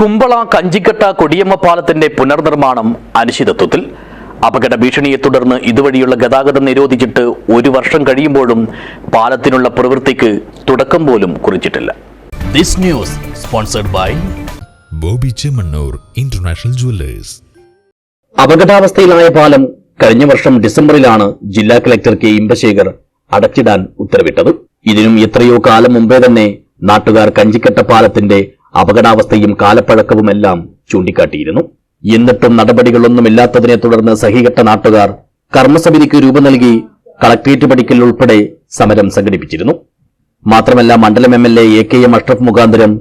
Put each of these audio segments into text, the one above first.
കുമ്പള കഞ്ചിക്കട്ട കൊടിയമ്മ പാലത്തിന്റെ പുനർനിർമ്മാണം അനിശ്ചിതത്വത്തിൽ. അപകട ഭീഷണിയെ തുടർന്ന് ഇതുവഴിയുള്ള ഗതാഗതം നിരോധിച്ചിട്ട് ഒരു വർഷം കഴിയുമ്പോഴും പാലത്തിനുള്ള പ്രവൃത്തിക്ക് തുടക്കം പോലും കുറിച്ചിട്ടില്ല. This news sponsored by Boby Chemmanur international jewellers. അപകടാവസ്ഥയിലായ പാലം കഴിഞ്ഞ വർഷം ഡിസംബറിലാണ് ജില്ലാ കളക്ടർ കെ. ഇമ്പശേഖർ അടച്ചിടാൻ ഉത്തരവിട്ടത്. ഇതിനും എത്രയോ കാലം മുമ്പേ തന്നെ നാട്ടുകാർ കഞ്ചിക്കട്ട പാലത്തിന്റെ അപകടാവസ്ഥയും കാലപ്പഴക്കവുമെല്ലാം ചൂണ്ടിക്കാട്ടിയിരുന്നു. എന്നിട്ടും നടപടികളൊന്നുമില്ലാത്തതിനെ തുടർന്ന് സഹികെട്ട നാട്ടുകാർ കർമ്മസമിതിക്ക് രൂപം നൽകി കളക്ട്രേറ്റ് പടിക്കൽ ഉൾപ്പെടെ സമരം സംഘടിപ്പിച്ചിരുന്നു. മാത്രമല്ല മണ്ഡലം M L A K M Ashraf മുഖാന്തരം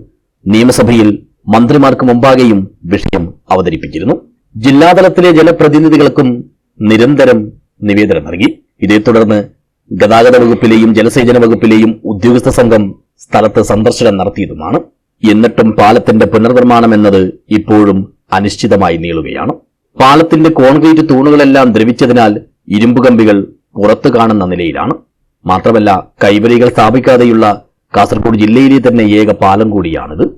നിയമസഭയിൽ മന്ത്രിമാർക്ക് മുമ്പാകെയും വിഷയം അവതരിപ്പിച്ചിരുന്നു. ജില്ലാതലത്തിലെ ജനപ്രതിനിധികൾക്കും നിരന്തരം നിവേദനം നൽകി. ഇതേ തുടർന്ന് ഗതാഗത വകുപ്പിലെയും ജലസേചന വകുപ്പിലെയും ഉദ്യോഗസ്ഥ സംഘം സ്ഥലത്ത് സന്ദർശനം നടത്തിയതുമാണ്. എന്നിട്ടും പാലത്തിന്റെ പുനർനിർമ്മാണം എന്നത് ഇപ്പോഴും അനിശ്ചിതമായി നീളുകയാണ്. പാലത്തിന്റെ കോൺക്രീറ്റ് തൂണുകളെല്ലാം ദ്രവിച്ചതിനാൽ ഇരുമ്പ് കമ്പികൾ പുറത്തു കാണുന്ന നിലയിലാണ്. മാത്രമല്ല കൈവരികൾ സ്ഥാപിക്കാതെയുള്ള കാസർഗോഡ് ജില്ലയിലെ തന്നെ ഏക പാലം കൂടിയാണിത്.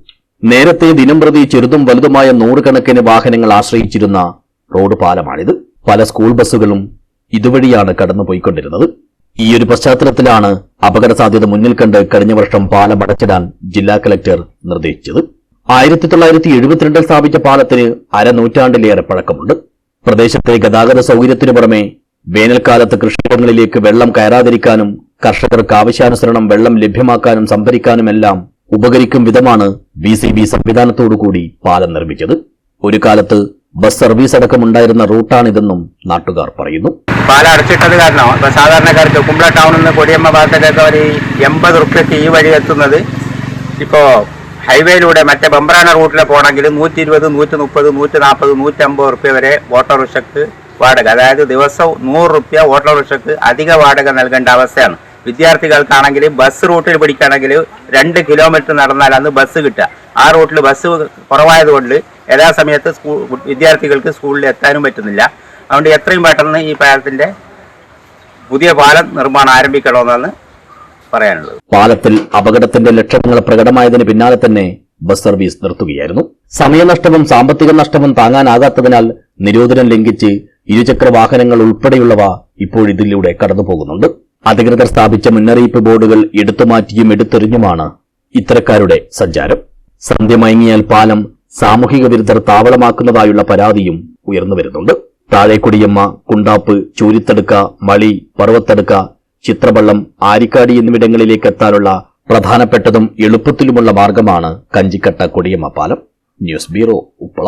നേരത്തെ ദിനംപ്രതി ചെറുതും വലുതുമായ നൂറുകണക്കിന് വാഹനങ്ങൾ ആശ്രയിച്ചിരുന്ന റോഡ് പാലമാണിത്. പല സ്കൂൾ ബസ്സുകളും ഇതുവഴിയാണ് കടന്നുപോയിക്കൊണ്ടിരുന്നത്. ഈ ഒരു പശ്ചാത്തലത്തിലാണ് അപകട സാധ്യത മുന്നിൽ കണ്ട് കഴിഞ്ഞ വർഷം പാലം അടച്ചിടാൻ ജില്ലാ കലക്ടർ നിർദ്ദേശിച്ചത്. ആയിരത്തി തൊള്ളായിരത്തി എഴുപത്തിരണ്ടിൽ സ്ഥാപിച്ച പാലത്തിന് അരനൂറ്റാണ്ടിലേറെ പഴക്കമുണ്ട്. പ്രദേശത്തെ ഗതാഗത സൗകര്യത്തിനു പുറമെ വേനൽക്കാലത്ത് കൃഷിയിടങ്ങളിലേക്ക് വെള്ളം കയറാതിരിക്കാനും കർഷകർക്ക് ആവശ്യാനുസരണം വെള്ളം ലഭ്യമാക്കാനും സംഭരിക്കാനുമെല്ലാം ഉപകരിക്കും വിധമാണ് ബി സി ബി സംവിധാനത്തോടുകൂടി പാലം നിർമ്മിച്ചത്. ഒരു കാലത്ത് ബസ് സർവീസ് അടക്കമുണ്ടായിരുന്ന റൂട്ടാണിതെന്നും നാട്ടുകാർ പറയുന്നു. പാലം അടച്ചിട്ടത് കാരണം ഇപ്പൊ സാധാരണക്കാർക്ക് കുമ്പള ടൗണിൽ നിന്ന് കൊടിയമ്മ ഭാഗത്തേക്കൊക്കെ ഒരു എൺപത് റുപ്യക്ക് ഈ വഴി എത്തുന്നത്. ഇപ്പോ ഹൈവേയിലൂടെ മറ്റേ ബംബ്രാന റൂട്ടിലെ പോകണമെങ്കിൽ നൂറ്റി ഇരുപത് നൂറ്റി മുപ്പത് നൂറ്റി നാൽപ്പത് നൂറ്റി അമ്പത് റുപ്യ വരെ ഓട്ടോറിക്ഷക്ക് വാടക. അതായത് ദിവസവും നൂറ് റുപ്യ ഓട്ടോറിക്ഷക്ക് അധിക വാടക നൽകേണ്ട അവസ്ഥയാണ്. വിദ്യാർത്ഥികൾക്കാണെങ്കിൽ ബസ് റൂട്ടിൽ പിടിക്കുകയാണെങ്കിൽ രണ്ട് കിലോമീറ്റർ നടന്നാൽ അന്ന് ബസ് കിട്ടുക. ആ റൂട്ടിൽ ബസ് കുറവായതുകൊണ്ട് യഥാസമയത്ത് സ്കൂൾ വിദ്യാർത്ഥികൾക്ക് സ്കൂളിൽ എത്താനും പറ്റുന്നില്ല. അതുകൊണ്ട് എത്രയും പെട്ടെന്ന് ഈ പാലത്തിന്റെ പുതിയ പാലം നിർമ്മാണം ആരംഭിക്കണമെന്നാണ് പറയാനുള്ളത്. പാലത്തിൽ അപകടത്തിന്റെ ലക്ഷണങ്ങൾ പ്രകടമായതിന് പിന്നാലെ തന്നെ ബസ് സർവീസ് നിർത്തുകയായിരുന്നു. സമയനഷ്ടവും സാമ്പത്തിക നഷ്ടവും താങ്ങാനാകാത്തതിനാൽ നിരോധനം ലംഘിച്ച് ഇരുചക്ര വാഹനങ്ങൾ ഉൾപ്പെടെയുള്ളവ ഇപ്പോഴിതിലൂടെ കടന്നുപോകുന്നുണ്ട്. അധികൃതർ സ്ഥാപിച്ച മുന്നറിയിപ്പ് ബോർഡുകൾ എടുത്തുമാറ്റിയും എടുത്തെറിഞ്ഞുമാണ് ഇത്തരക്കാരുടെ സഞ്ചാരം. സന്ധ്യ മയങ്ങിയാൽ പാലം സാമൂഹിക വിരുദ്ധർ താവളമാക്കുന്നതായുള്ള പരാതിയും ഉയർന്നു വരുന്നുണ്ട്. താഴേക്കുടിയമ്മ കുണ്ടാപ്പ് ചൂരിത്തടുക്ക മളി പർവത്തടുക്ക ചിത്രവള്ളം ആരിക്കാടി എന്നിവിടങ്ങളിലേക്ക് എത്താനുള്ള പ്രധാനപ്പെട്ടതും എളുപ്പത്തിലുമുള്ള മാർഗമാണ് കഞ്ചിക്കട്ട കൊടിയമ്മ പാലം. News bureau Uppala.